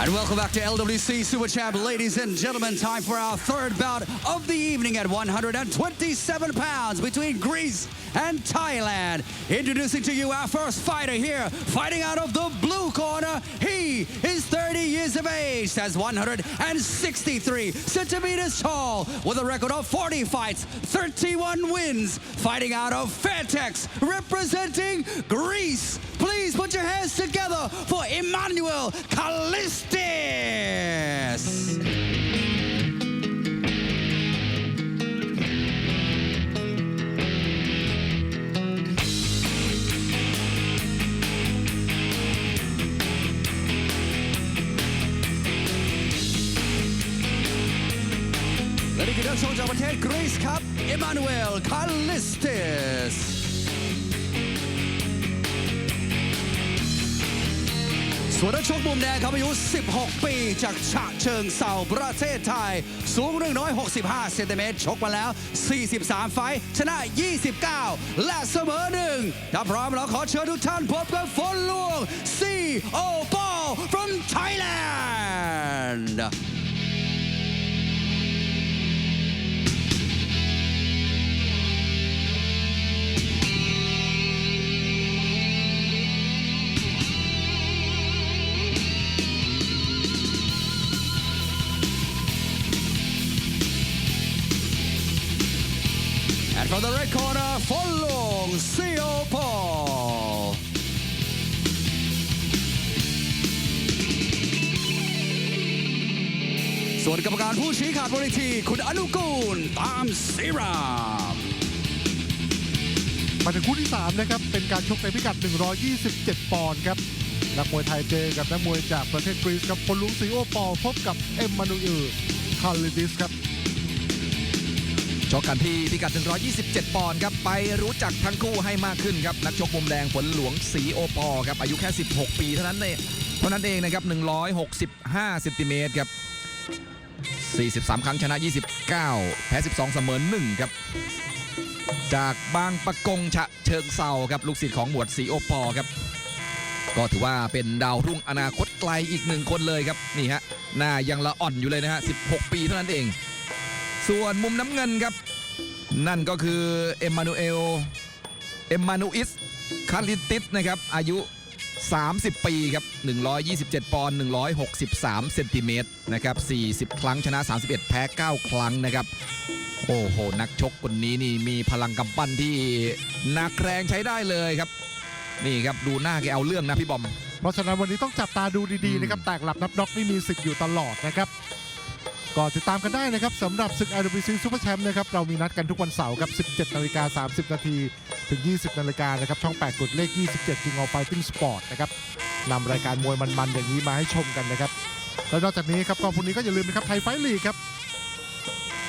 And welcome back to LWC Super Champ, ladies and gentlemen. Time for our third bout of the evening at 127 pounds between Greece and Thailand. Introducing to you our first fighter here, fighting out of the blue corner. He is 30 years of age, stands 163 centimeters tall, with a record of 40 fights, 31 wins, fighting out of Fairtex, representing Greece. Please put your hands together for Emmanuel Kalistis.และนี่คือนักชกจากประเทศกรีซครับ เอ ส่วนนักชกมุมแดงครับอายุ 16 ปีจากฉะเชิงเซาประเทศไทย สูง 165 เซนติเมตร ชกมาแล้ว 43 ไฟชนะ 29 และเสมอหนึ่งถ้าพร้อมเราขอเชิญทุกท่านพบกับฝนหลวง C O Ball from Thailand the red corner, Folong Seo Paul. "ส่วนกรรมการผู้ชี้ขาดบนเวทีคุณอนุกูลตามซีรามมาถึงคู่ที่ 3 นะครับ เป็นการชกในพิกัด 127 ปอนด์ครับ นักมวยไทยเจอกับนักมวยจากประเทศกรีซครับพลลุงซีโอปอลพบกับเอ็มมานูเอลคาลิดิสครับ ชกกันที่พิกัด 127 ปอนด์ครับ ไปรู้จักทั้งคู่ให้มากขึ้นครับ นักชกมุมแดงฝนหลวงสีโอปอครับ อายุแค่ 16 ปีเท่านั้นเองเท่านั้นเองนะครับ 165เซนติเมตรครับ 43 ครั้งชนะ 29 แพ้ 12 เสมอ 1 ครับ จากบางปะกงฉะเชิงเซาครับ ลูกศิษย์ของหมวดสีโอปอครับ ก็ถือว่าเป็นดาวรุ่งอนาคตไกลอีกหนึ่งคนเลยครับ นี่ฮะ หน้ายังละอ่อนอยู่เลยนะฮะ 16 ปีเท่านั้นเอง ส่วนมุมน้ำเงินครับ นั่นก็คือเอ็มมานูเอลเอ็มมานูอิสคาริติสนะครับ อายุ 30 ปีครับ 127 ปอนด์163 เซนติเมตรนะครับ 40 ครั้งชนะ 31 แพ้ 9 ครั้งนะครับ โอ้โห นักชกคนนี้นี่มีพลังกำปั้นที่หนักแรงใช้ได้เลยครับ นี่ครับดูหน้าแกเอาเรื่องนะพี่บอม เพราะฉะนั้นวันนี้ต้องจับตาดูดีๆนะครับ แตกหลับนับน็อกนี่มีศึกอยู่ตลอดนะครับ ก็ติดตามกันได้นะครับสำหรับศึก IWC Super Champ นะครับเรามีนัดกันทุกวันเสาร์ครับ 17นาฬิกา30 นาทีถึง 20นาฬิกานะครับ ช่อง 8 กดเลข 27 King of Fighting Sport นะครับนำรายการมวยมันๆ อย่างนี้มาให้ชมกันนะครับ แล้วนอกจากนี้ครับก็พรุ่งนี้ก็อย่าลืมนะครับไทยไฟลีกครับ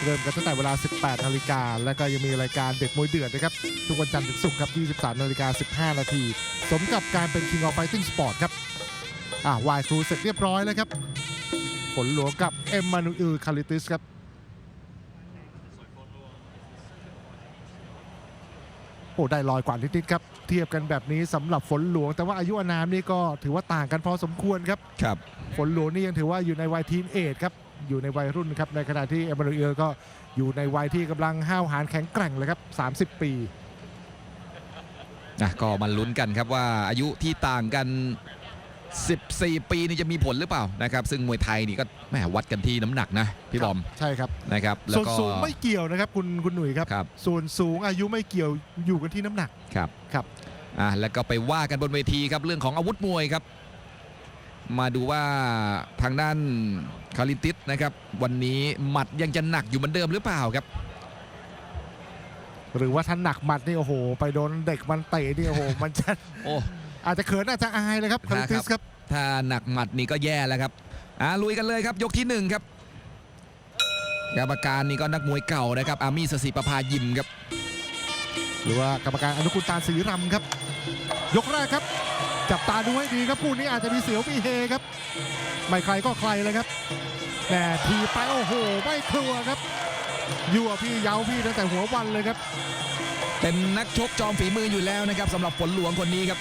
เริ่มกันตั้งแต่เวลา 18นาฬิกาแล้วก็ยังมีรายการเด็กมวยเดือดนะครับทุกวันจันทร์ถึงศุกร์ครับ 23นาฬิกา15 นาที สมกับการเป็น King of Fighting Sport ครับอ่าวายครูเสร็จเรียบร้อยแล้วครับ ผลหลวงกับเอ็มมานูเอลคาริติสครับโอ้ได้ลอยกว่านิดๆครับ เทียบกันแบบนี้สำหรับฝนหลวง แต่ว่าอายุอานามนี่ก็ถือว่าต่างกันพอสมควรครับครับ ฝนหลวงนี่ยังถือว่าอยู่ในวัยทีนเอจครับอยู่ในวัยรุ่นครับในขณะที่เอมมานูเอลก็อยู่ในวัยที่กำลังห้าวหาญแข็งแกร่งเลยครับ 30 ปีนะก็มาลุ้นกันครับว่าอายุที่ต่างกัน 14 ปีนี่จะมีผลหรือเปล่านะครับซึ่งมวยไทยนี่ก็แหมวัดกันที่น้ำหนักนะพี่บอมใช่ครับนะครับแล้วส่วนก็ สูงไม่เกี่ยวนะครับคุณคุณหนุ่ยครับ ครับ ส่วนสูงอายุไม่เกี่ยวอยู่กันที่น้ำหนัก ครับครับ อะแล้วก็ไปว่ากันบนเวทีครับเรื่องของอาวุธมวยครับ มาดูว่าทางด้านคาริติสนะครับ วันนี้หมัดยังจะหนักอยู่เหมือนเดิมหรือเปล่าครับ หรือว่าท่านหนักหมัดนี่โอ้โห ไปโดนเด็กมันเตะนี่โอ้โห มันจะโอ้ อาจจะเขินอาจจะอายเลยครับคาริติสครับถ้าหนักหมัดนี่ก็แย่แล้วครับอ่าลุยกันเลยครับ ยกที่หนึ่งครับกรรมการนี่ก็นักมวยเก่านะครับ อามี่สสิประภายิมครับ หรือว่ากรรมการอนุกุลตาศรีรำครับ ยกแรกครับ จับตาดูให้ดีครับคู่นี้อาจจะมีเสียวมีเฮครับ ไม่ใครก็ใครเลยครับแหมทีไปโอ้โห ไม่กลัวครับยั่วพี่เย้าพี่ตั้งแต่หัววันเลยครับ เป็นนักชกจอมฝีมืออยู่แล้วนะครับสำหรับฝนหลวงคนนี้ครับ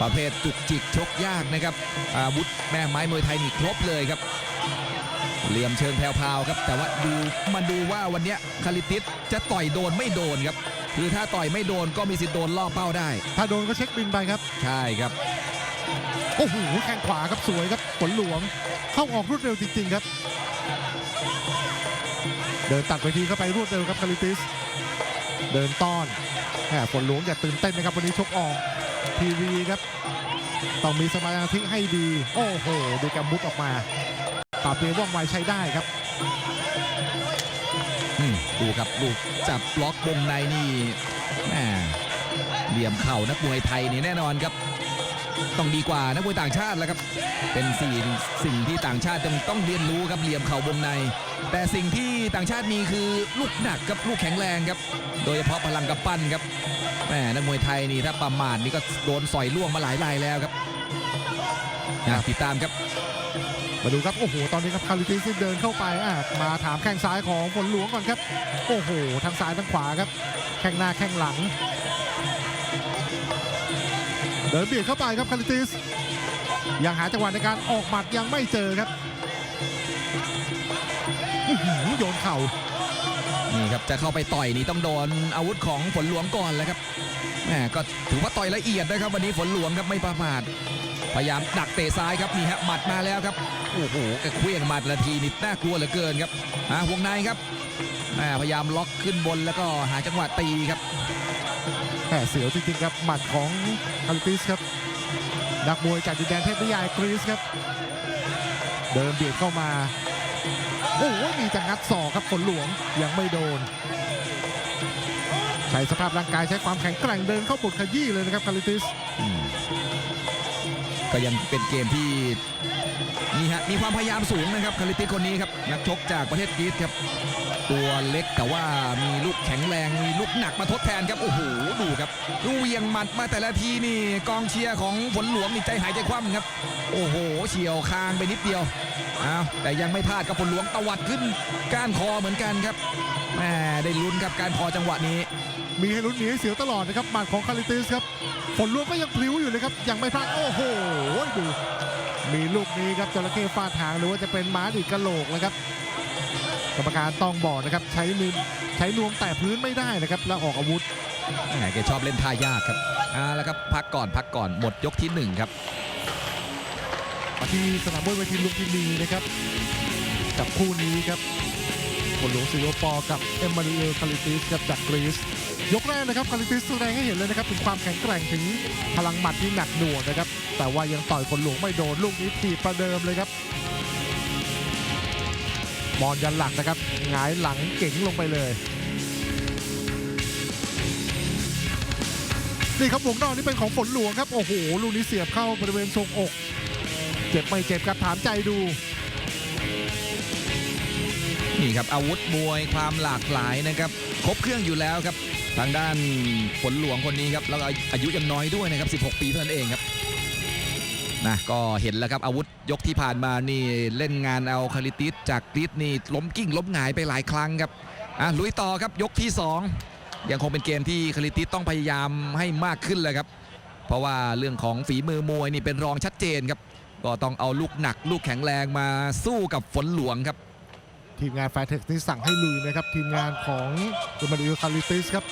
ประเภทจุกจิกชกยากนะครับอาวุธแม่ไม้มวยไทยนี่ครบเลยครับ เหลี่ยมเชิงแผ่วๆครับ แต่ว่าดูมาดูว่าวันเนี้ยคาริติสจะต่อยโดนไม่โดนครับคือถ้าต่อยไม่โดนก็มีสิทธิ์โดนล่อเป้าได้ ถ้าโดนก็เช็คบินไปครับ ใช่ครับ โอ้โหแข้งขวาครับสวยครับฝนหลวง เข้าออกรวดเร็วจริงๆครับ เดินตัดไปทีเข้าไปรวดเร็วครับคาริติส เดินต้อนแหมฝนหลวงอย่าตื่นเต้นนะครับวันนี้ชกออก ทีวีครับ ต้องมีสมาธิให้ดี โอ้โหดูแกมุดออกมาปราบเปรียว่องไวใช้ได้ครับดูครับดูจับล็อกวงในนี่แหมเหลี่ยมเข่านักมวยไทยนี่แน่นอนครับ ต้องดีกว่านักมวยต่างชาติแล้วครับ เป็นสิ่งสิ่งที่ต่างชาติต้องต้องเรียนรู้ครับเหลี่ยมเข่าวงใน แต่สิ่งที่ต่างชาติมีคือลูกหนักครับลูกแข็งแรงครับ โดยเฉพาะพลังกำปั้นครับ แหมนักมวยไทยนี่ถ้าประมาทนี่ก็โดนสอยล่วงมาหลายรายแล้วครับอะติดตามครับ มาดูครับ โอ้โห ตอนนี้ครับคาริติสเดินเข้าไปอะมาถามแข้งซ้ายของฝนหลวงก่อนครับ โอ้โห ทั้งซ้ายทั้งขวาครับ แข้งหน้าแข้งหลัง เดินเบียดเข้าไปครับคาริติส ยังหาจังหวะในการออกหมัดยังไม่เจอครับอื้อหือโยนเข่า นี่ครับจะเข้าไปต่อยนี่ต้องโดนอาวุธของฝนหลวงก่อนแล้วครับแหมก็ถือว่าต่อยละเอียดนะครับ วันนี้ฝนหลวงครับไม่ประมาทพยายามดักเตะซ้ายครับนี่ฮะหมัดมาแล้วครับโอ้โหกระเคลี้ยงหมัดละทีนี่น่ากลัวเหลือเกินครับอ่าวงในครับแหมพยายามล็อกขึ้นบนแล้วก็หาจังหวะตีครับแหมเสียวจริงๆครับหมัดของคาริติสครับนักมวยจากดินแดนเทพนิยายกรีซครับ เดินเบียดเข้ามา โอ้โหมีจังงัดศอกครับฝนหลวงยังไม่โดน ใช้สภาพร่างกายใช้ความแข็งแกร่งเดินเข้าบุดขยี้เลยนะครับคาริติสอืมก็ยังเป็นเกมที่นี่ฮะมีความพยายามสูงนะครับคาริติสคนนี้ครับนักชกจากประเทศกรีซครับ ตัวเล็กแต่ว่ามีลูกแข็งแรงมีลูกหนักมาทดแทนครับโอ้โหดูครับดูเวียงหมัดมาแต่ละทีนี่กองเชียร์ของฝนหลวงนี่ใจหายใจคว่ำครับ โอ้โหเฉียวคางไปนิดเดียวอ้าวแต่ยังไม่พลาดกับฝนหลวงตวัดขึ้นก้านคอเหมือนกันครับแหมได้ลุ้นครับการคอจังหวะนี้ มีให้ลุ้นมีให้เสียวตลอดนะครับหมัดของคาริติสครับฝนหลวงก็ยังพลิ้วอยู่เลยครับยังไม่พลาดโอ้โหดูมีลูกนี้ครับจระเข้ฟาดหางหรือว่าจะเป็นม้าดีดกระโหลกนะครับ กรรมการต้องบอกนะครับใช้มือใช้นวมแตะพื้นไม่ได้นะครับ แล้วออกอาวุธแหมแกชอบเล่นท่ายากครับเอาละครับพักก่อนพักก่อนหมดยกที่หนึ่งครับมาที่สนามมวยเวทีลุมพินีนะครับกับคู่นี้ครับผลหลวงซิโอปอกับเอมมานูเอลคาริติสครับจากกรีซยกแรกนะครับคาริติสแสดงให้เห็นเลยนะครับถึงความแข็งแกร่งถึงพลังหมัดที่หนักหน่วงนะครับ แต่ว่ายังต่อยผลหลวงไม่โดนลูกนี้ถีบประเดิมเลยครับ บอลยันหลักนะครับหงายหลังเก๋งลงไปเลย นี่ครับวงนอกนี่เป็นของฝนหลวงครับ โอ้โห ลูกนี้เสียบเข้าบริเวณทรงอก เจ็บไม่เจ็บครับถามใจดู นี่ครับอาวุธมวยความหลากหลายนะครับ ครบเครื่องอยู่แล้วครับ ทางด้านฝนหลวงคนนี้ครับ แล้วอายุยังน้อยด้วยนะครับ 16 ปีเท่านั้นเองครับ นะก็เห็นแล้วครับอาวุธยกที่ผ่านมานี่เล่นงานเอาคาริติสจากกรีซนี่ล้มกิ้งล้มหงายไปหลายครั้งครับอะลุยต่อครับยกที่ 2 ยังคงเป็นเกมที่คาริติสต้องพยายามให้มากขึ้นเลยครับ เพราะว่าเรื่องของฝีมือมวยนี่เป็นรองชัดเจนครับ ก็ต้องเอาลูกหนัก ลูกแข็งแรงมาสู้กับฝนหลวงครับ ทีมงานแฟร์เทคนี่สั่งให้ลุยนะครับ ทีมงานของเอมานูเอคาริติสครับ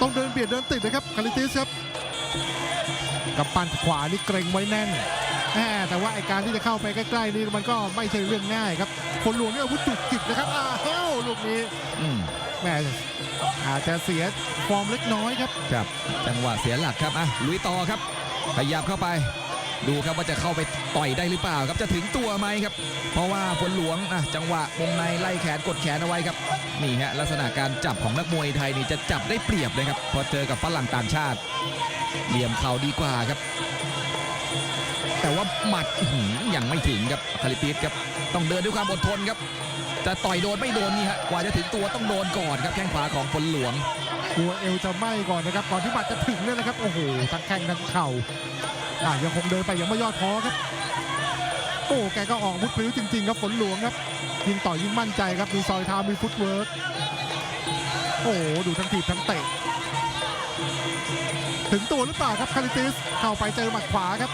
ต้องเดินเบียดเดินติดนะครับคาริติสครับ กับปั้นขวานี่เกรงไว้แน่นแหมแต่ว่าไอการที่จะเข้าไปใกล้ๆนี่มันก็ไม่ใช่เรื่องง่ายครับคนหลวงนี่อาวุธจุกจิกนะครับอ้าวลูกนี้อืมแหมอาจจะเสียฟอร์มเล็กน้อยครับครับจังหวะเสียหลักครับอะลุยต่อครับขยับเข้าไปดูครับว่าจะเข้าไปต่อยได้หรือเปล่าครับจะถึงตัวไหมครับ เพราะว่าฝนหลวงอะจังหวะวงในไล่แขนกดแขนเอาไว้ครับนี่ฮะลักษณะการจับของนักมวยไทยนี่จะจับได้เปรียบเลยครับพอเจอกับฝรั่งต่างชาติ เหลี่ยมเข่าดีกว่าครับ แต่ว่าหมัดยังไม่ถึงครับคาริติสครับต้องเดินด้วยความอดทนครับจะต่อยโดนไม่โดนนี่ฮะกว่าจะถึงตัวต้องโดนก่อนครับแข้งขวาของฝนหลวงกลัวเอวจะไหม้ก่อนนะครับก่อนที่บัตรจะถึงเนี่ยนะครับโอ้โหทั้งแข้งทั้งเข่าอะยังคงเดินไปยังไม่ย่อท้อครับโอ้แกก็ออกอาวุธพลิ้วจริงๆครับฝนหลวงครับยิงต่อยิงมั่นใจครับมีซอยเท้ามีฟุตเวิร์กโอ้โหดูทั้งถีบทั้งเตะ ถึงตัวหรือเปล่าครับคาริติสเข้าไปเจอหมัดขวาครับ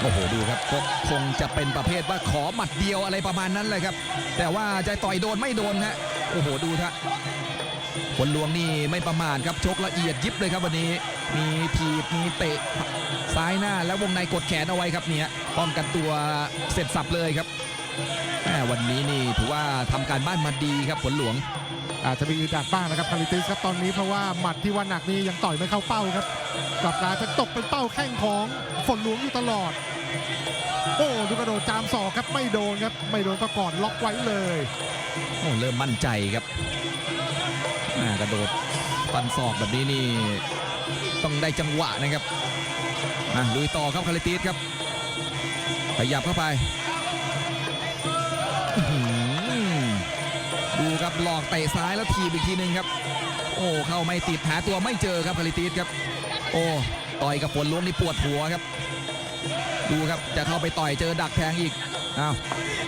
โอ้โหดูครับก็คงจะเป็นประเภทว่าขอหมัดเดียวอะไรประมาณนั้นเลยครับ แต่ว่าจะต่อยโดนไม่โดนฮะโอ้โหดูท่ะผลหลวงนี่ไม่ประมาทครับชกละเอียดยิบเลยครับวันนี้ มีถีบมีเตะซ้ายหน้าแล้ววงในกดแขนเอาไว้ครับเนี่ยป้องกันตัวเสร็จสับเลยครับแหมวันนี้นี่ถือว่าทำการบ้านมาดีครับผลหลวง อาจจะมีอึดอัดบ้างนะครับคาริติสครับตอนนี้เพราะว่าหมัดที่ว่าหนักนี้ยังต่อยไม่เข้าเป้าครับกลับกลายเป็นตกเป็นเป้าแข้งของฝนหลวงอยู่ตลอด โอ้ดูกระโดดจามศอกครับไม่โดนครับไม่โดนก็กอดล็อกไว้เลยโอ้เริ่มมั่นใจครับอ่ากระโดดฟันศอกแบบนี้นี่ต้องได้จังหวะนะครับอะลุยต่อครับคาริติสครับขยับเข้าไป ดูครับหลอกเตะซ้ายแล้วทีบอีกทีหนึ่งครับ โอ้เข้าไม่ติดหาตัวไม่เจอครับคาริติสครับ โอ้ต่อยกับฝนล้วงนี่ปวดหัวครับ ดูครับจะเข้าไปต่อยเจอดักแทงอีกอ้าว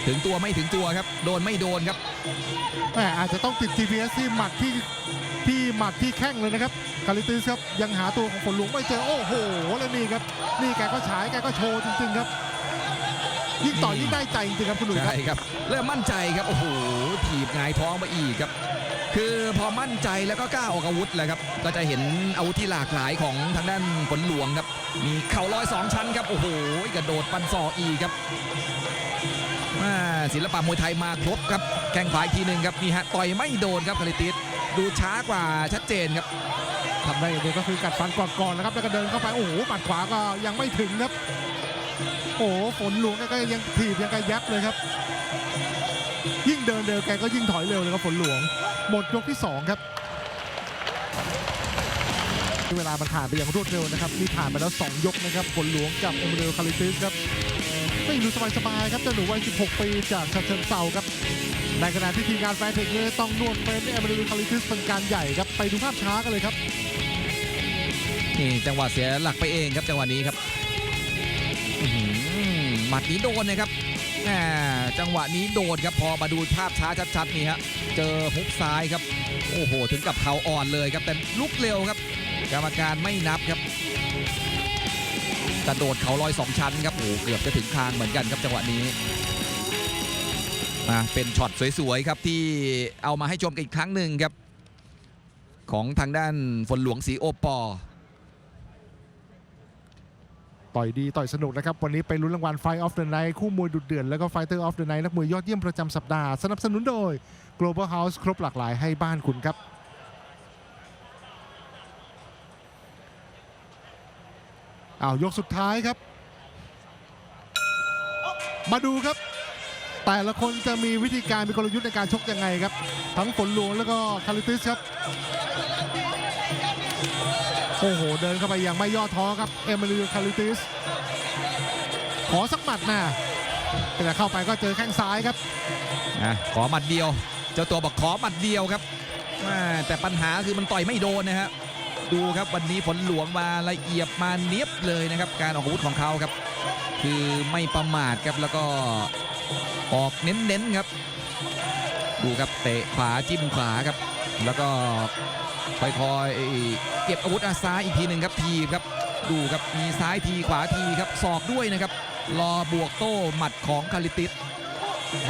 ถึงตัวไม่ถึงตัวครับ โดนไม่โดนครับแหมอาจจะต้องติด GPS ที่หมัดที่ที่หมัดที่แข้งเลยนะครับคาริติสครับยังหาตัวของฝนหลวงไม่เจอโอ้โหแล้วนี่ครับนี่แกก็ฉายแกก็โชว์จริงๆครับ ยิ่งต่อยยิ่งได้ใจจริงๆครับคุณหนุ่ยครับใช่ครับเริ่มมั่นใจครับโอ้โห ถีบหงายท้องมาอีกครับ คือพอมั่นใจแล้วก็กล้าออกอาวุธแหละครับ ก็จะเห็นอาวุธที่หลากหลายของทางด้านฝนหลวงครับ มีเข่าลอยสองชั้นครับ โอ้โหกระโดดปันศอกอีกครับศิลปะมวยไทยมาครบครับแข้งขวาอีกทีหนึ่งครับนี่ฮะต่อยไม่โดนครับคาริติสดูช้ากว่าชัดเจนครับทำได้อย่างเดียวก็คือกัดฟันก่อนๆนะครับแล้วก็เดินเข้าไปโอ้โหหมัดขวาก็ยังไม่ถึงครับโอ้โหฝนหลวงก็ยังถีบยังกระยับเลยครับ ยิ่งเดินเร็วแกก็ยิ่งถอยเร็วเลยครับฝนหลวง หมดยกที่สองครับ เวลามันผ่านไปอย่างรวดเร็วนะครับนี่ผ่านไปแล้ว 2 ยกนะครับฝนหลวงกับเอมเรลคาริติสครับไม่ดูสบายๆครับเจ้าหนูวัย 16 ปีจากชาเชิงเซาครับในขณะที่ทีมงานแฟนเทคเนี่ยต้องนวดเป็นเอมเรลคาริติสเป็นการใหญ่ครับไปดูภาพช้ากันเลยครับนี่จังหวะเสียหลักไปเองครับจังหวะนี้ครับอื้อหือหมัดนี้โดนนะครับแหม จังหวะนี้โดนครับพอมาดูภาพช้าชัดๆนี่ฮะเจอฮุกซ้ายครับ โอ้โห ถึงกับเข่าอ่อนเลยครับแต่ลุกเร็วครับ กรรมการไม่นับครับกระโดดเขาลอยสองชั้นครับโอ้เกือบจะถึงคางเหมือนกันครับจังหวะนี้มาเป็นช็อตสวยๆครับที่เอามาให้ชมกันอีกครั้งหนึ่งครับ ของทางด้านฝนหลวงสีโอปอ ต่อยดีต่อยสนุกนะครับ วันนี้ไปลุ้นรางวัล Fight of the Night คู่มวยดุเดือดแล้วก็ Fighter of the Night นักมวยยอดเยี่ยมประจำสัปดาห์ สนับสนุนโดย Global House ครบหลากหลายให้บ้านคุณครับ อ้าวยกสุดท้ายครับ มาดูครับ แต่ละคนจะมีวิธีการมีกลยุทธ์ในการชกยังไงครับ ทั้งฝนหลวงแล้วก็คาริติสครับ โอ้โห เดินเข้าไปอย่างไม่ย่อท้อครับ เอมิลิโอคาริติส ขอสักหมัดนะแต่เข้าไปก็เจอแข้งซ้ายครับนะขอหมัดเดียว เจ้าตัวบอกขอหมัดเดียวครับแต่ปัญหาคือมันต่อยไม่โดนนะฮะดูครับวันนี้ฝนหลวงมาละเอียดมาเนียบเลยนะครับ การออกอาวุธของเขาครับ คือไม่ประมาทครับแล้วก็ออกเน้นๆครับ ดูครับเตะขวาจิ้มขวาครับ แล้วก็ คอยๆเก็บอาวุธอาซ้ายอีกทีหนึ่งครับทีครับดูครับมีซ้ายทีขวาทีครับศอกด้วยนะครับรอบวกโต้หมัดของคาริติส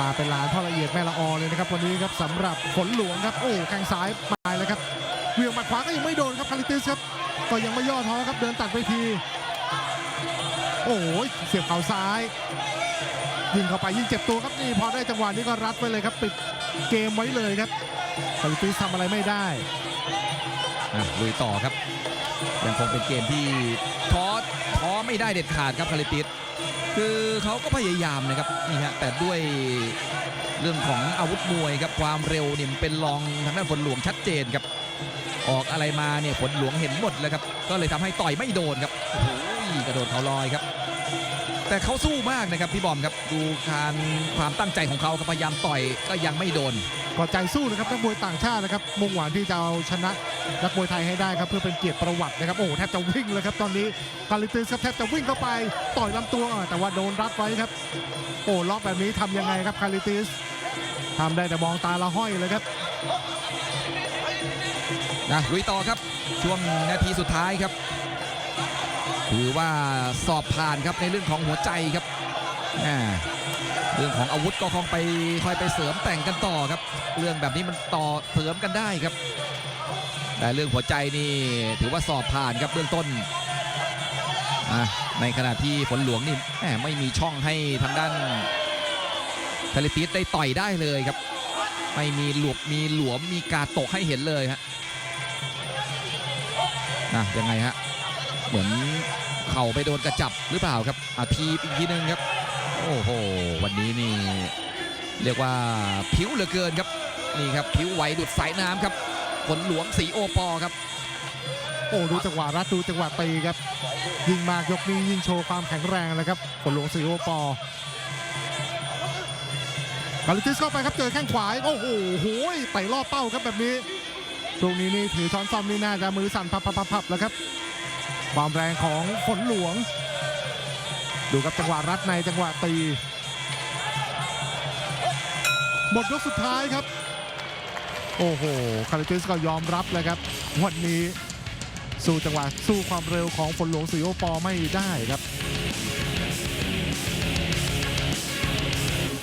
มาเป็นลานพ่อละเอียดแม่ละออเลยนะครับวันนี้ครับสำหรับฝนหลวงครับโอ้แข้งซ้ายมาแล้วครับเวียงหมัดขวาก็ยังไม่โดนครับคาริติสครับก็ยังไม่ย่อท้อครับเดินตัดไปที โอ้ยเสียบเข่าซ้ายยิงเข้าไปยิงเจ็บตัวครับนี่พอได้จังหวะนี้ก็รัดไว้เลยครับปิด เกมไว้เลยครับคาริติสทำอะไรไม่ได้ลุยต่อครับยังคงเป็นเกมที่ท้อท้อไม่ได้เด็ดขาดครับคาริติสคือเขาก็พยายามนะครับนี่ฮะแต่ด้วยเรื่องของอาวุธมวยครับความเร็วเนี่ยเป็นรองทางด้านฝนหลวงชัดเจนครับ ออกอะไรมาเนี่ยฝนหลวงเห็นหมดเลยครับ ก็เลยทำให้ต่อยไม่โดนครับโอ้โหกระโดดเขาลอยครับ แต่เขาสู้มากนะครับพี่บอมครับดูการความตั้งใจของเขาครับพยายามต่อยก็ยังไม่โดนก็ใจสู้นะครับนักมวยต่างชาตินะครับมุ่งหวังที่จะเอาชนะนักมวยไทยให้ได้ครับเพื่อเป็นเกียรติประวัตินะครับโอ้โหแทบจะวิ่งเลยครับตอนนี้คาริติสครับแทบจะวิ่งเข้าไปต่อยลำตัวอะแต่ว่าโดนรัดไว้ครับโอ้ล็อกแบบนี้ทำยังไงครับคาริติสทำได้แต่มองตาละห้อยเลยครับนะลุยต่อครับช่วงนาทีสุดท้ายครับ ถือว่าสอบผ่านครับในเรื่องของหัวใจครับเรื่องของอาวุธก็คงไปคอยไปเสริมแต่งกันต่อครับ เรื่องแบบนี้มันต่อเสริมกันได้ครับ แต่เรื่องหัวใจนี่ถือว่าสอบผ่านครับเบื้องต้นในขณะที่ฝนหลวงนี่ไม่มีช่องให้ทางด้านคาลิปิสได้ต่อยได้เลยครับ ไม่มีหลวบมีหลวมมีกาตกให้เห็นเลยฮะนะยังไงฮะเหมือน เข่าไปโดนกระจับหรือเปล่าครับอาทีอีกทีหนึงครับ โอ้โห วันนี้นี่ เรียกว่าผิวเหลือเกินครับ นี่ครับผิวไหวดุดสายน้ำครับฝนหลวงสีโอปอครับ โอ้ดูจังหวะรัดดูจังหวะตีครับ ยิงมากยกนี้ยิงโชว์ความแข็งแรงนะครับฝนหลวงสีโอปอกาลิติสเข้าไปครับเจอแข้งขวาโอ้โหโหยไปรอบเป้าครับแบบนี้ตรงนี้นี่ถือช้อนซ่อมนี่น่าจะมือสั่นพับพับผับแล้วครับ ความแรงของฝนหลวง ดูครับจังหวะรัดในจังหวะตี หมดยกสุดท้ายครับ โอ้โหคาริติสก็ยอมรับเลยครับ วันนี้สู้จังหวะสู้ความเร็วของฝนหลวงสีโอปอไม่ได้ครับ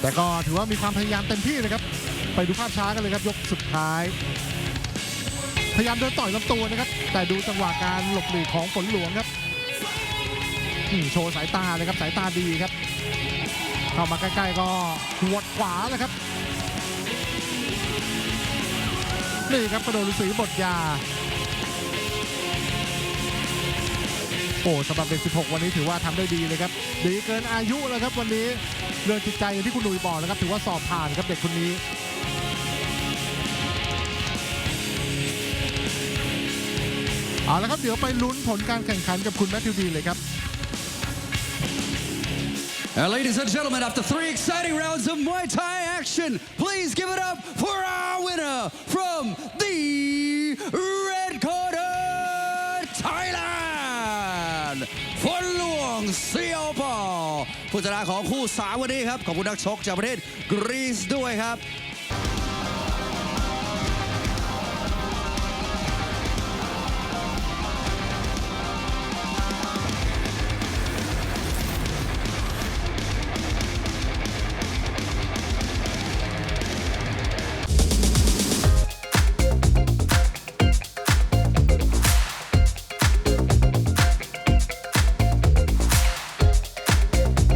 แต่ก็ถือว่ามีความพยายามเต็มที่นะครับ ไปดูภาพช้ากันเลยครับยกสุดท้าย พยายามเดินต่อยลำตัวนะครับ แต่ดูจังหวะการหลบหลีกของฝนหลวงครับโชว์สายตาเลยครับสายตาดีครับ เข้ามาใกล้ๆก็หัวดขวาเลยครับนี่ครับกระโดดฤาษีบทยา โอ้สำหรับเด็ก 16 วันนี้ถือว่าทำได้ดีเลยครับ ดีเกินอายุแล้วครับวันนี้เรื่องจิตใจอย่างที่คุณหนุ่ยบอกนะครับ ถือว่าสอบผ่านครับเด็กคนนี้ เอาละครับเดี๋ยวไปลุ้นผลการแข่งขันกับคุณแมทธิวดีเลยครับ And ladies and gentlemen, after three exciting rounds of Muay Thai action, please give it up for our winner from the red corner, Thailand, ฝนหลวงเซียวปอผู้ชนะของคู่สามวันนี้ครับ ขอบคุณนักชกจากประเทศกรีซด้วยครับ